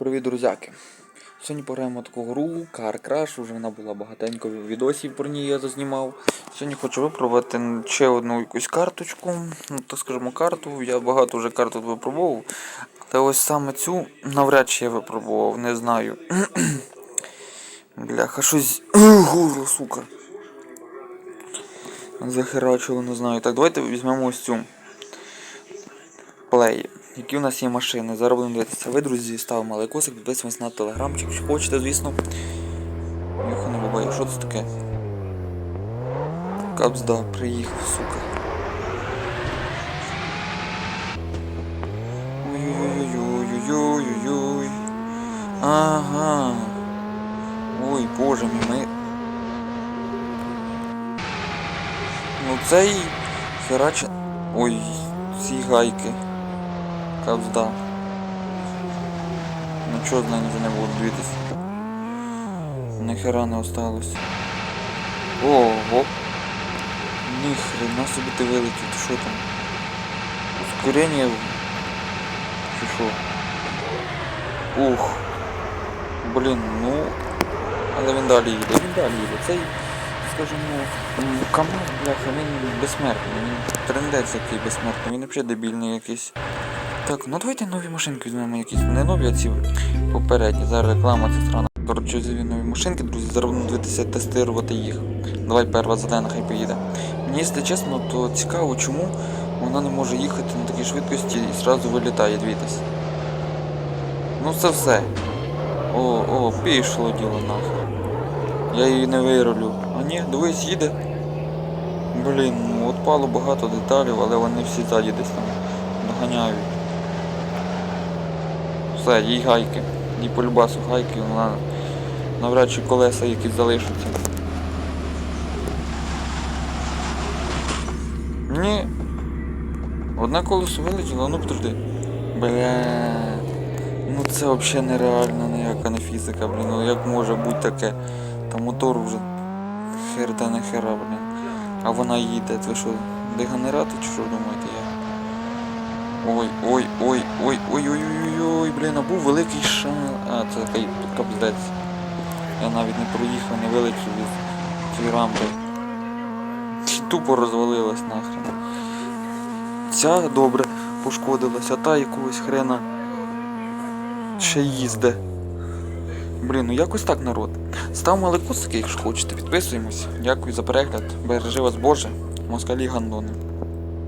Привіт, друзяки! Сьогодні пограємо таку гру Car Crash, вже вона була багатенько відосів про ній я зазнімав. Сьогодні хочу випробувати ще одну якусь карточку, ну так скажімо карту. Я багато вже карт тут випробував. Але ось саме цю навряд чи я випробував, не знаю. Бляха, щось горло, сука. Захерачило, не знаю. Так, давайте візьмемо ось цю плей. Які у нас є машини? Зараз будемо дивитися. Ви, друзі, ставимо лайкосик, підписуємось на телеграмчик, якщо хочете, звісно. Йоха не бабає, що це таке? Капсда, приїхав, сука. Ой-ой-ой-ой-ой-ой-ой. Ага. Ой, боже мій, ми. Ну цей хераче. Ой, ці гайки. Капсда. Ну чого з нею вже не буду дивитися. Ніхера не осталось. Ого. Ніхрена собі ти вилетів, ти там? Ускорення чи що? Ух. Блін, ну. Але він далі їде, він далі їде. Цей, скажімо, Камаз, бляха, він безсмертний, він трендець який безсмертний, він взагалі дебільний якийсь. Так, ну давайте нові машинки візьмемо якісь. Не нові, а ці попередні. Зараз реклама це страна. Коротше, взяли нові машинки, друзі, зараз дивитися тестувати їх. Давай перша зелена, хай поїде. Мені, якщо чесно, то цікаво, чому вона не може їхати на такій швидкості і одразу вилітає, дивіться. Ну це все. О, о, пішло діло нахер. Я її не вирулю. А ні, дивись, їде. Блін, ну отпало багато деталей, але вони всі ззаді десь там доганяють. Все, їй гайки. Їй по любасу гайки, вона навряд чи колеса якісь залишаться. Ні. Одне колесо вилетіло, ну подожди. Бля. Ну це взагалі нереально ніяка не фізика, блін. Ну як може бути таке? Та мотор вже хер та не хера, блін. А вона їде, це що, дегенерати чи що думаєте я? Ой, ой, ой, а був великий шанс. А, це такий капздець. Я навіть не проїхав, не вилетів від цієї рампи. Тупо розвалилась нахрен. Ця добре пошкодилась, а та якогось хрена ще їзде. Блін, ну якось так народ. Ставимо лайкосики, якщо хочете, підписуємось. Дякую за перегляд. Бережи вас Боже. Москалі гандони.